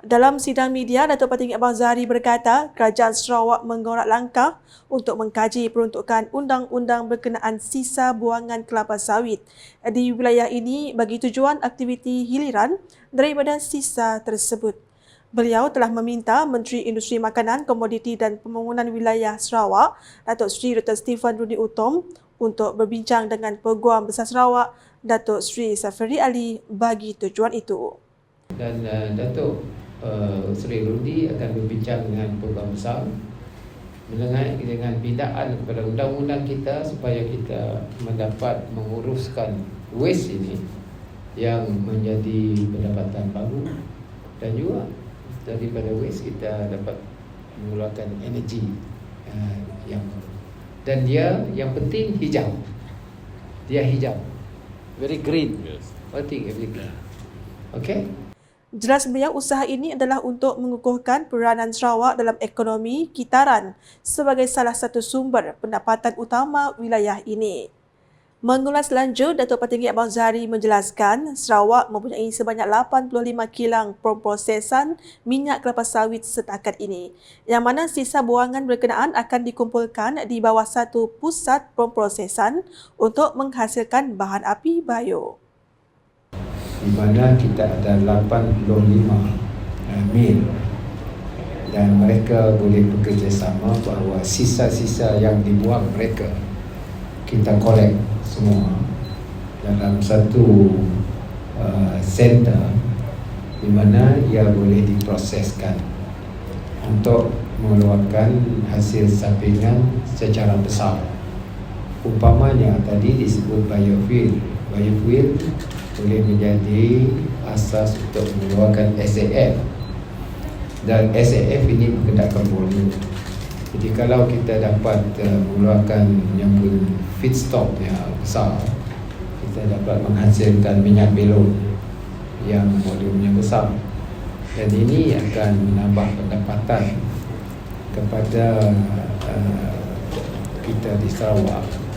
Dalam sidang media, Datuk Patinggi Abang Zahari berkata Kerajaan Sarawak mengorak langkah untuk mengkaji peruntukan undang-undang berkenaan sisa buangan kelapa sawit di wilayah ini bagi tujuan aktiviti hiliran daripada sisa tersebut. Beliau telah meminta Menteri Industri Makanan, Komoditi dan Pembangunan Wilayah Sarawak, Datuk Seri Dr. Stephen Rudi Utom untuk berbincang dengan Peguam Besar Sarawak, Datuk Seri Safari Ali bagi tujuan itu. Dan uh, Datuk uh, Seri Rudi akan berbincang dengan program besar mengenai dengan bidaan kepada undang-undang kita supaya kita mendapat menguruskan waste ini yang menjadi pendapatan baru dan juga daripada waste kita dapat mengeluarkan energi uh, yang dan dia yang penting hijau. Dia hijau. Very green. Yes. I think very green. Okay Jelas beliau usaha ini adalah untuk mengukuhkan peranan Sarawak dalam ekonomi kitaran sebagai salah satu sumber pendapatan utama wilayah ini. Mengulas lanjut, Datuk Petinggi Abang Zahari menjelaskan Sarawak mempunyai sebanyak 85 kilang pemprosesan minyak kelapa sawit setakat ini yang mana sisa buangan berkenaan akan dikumpulkan di bawah satu pusat pemprosesan untuk menghasilkan bahan api bio di mana kita ada 85 uh, mil dan mereka boleh bekerjasama bahawa sisa-sisa yang dibuang mereka kita collect semua dalam satu uh, center di mana ia boleh diproseskan untuk mengeluarkan hasil sampingan secara besar. Umpamanya tadi disebut biofuel. Biofuel boleh menjadi asas untuk mengeluarkan SAF dan SAF ini berkenaan volume. Jadi kalau kita dapat uh, mengeluarkan yang pun feedstock yang besar kita dapat menghasilkan minyak belon yang volumenya besar. Dan ini akan menambah pendapatan kepada uh, kita di Sarawak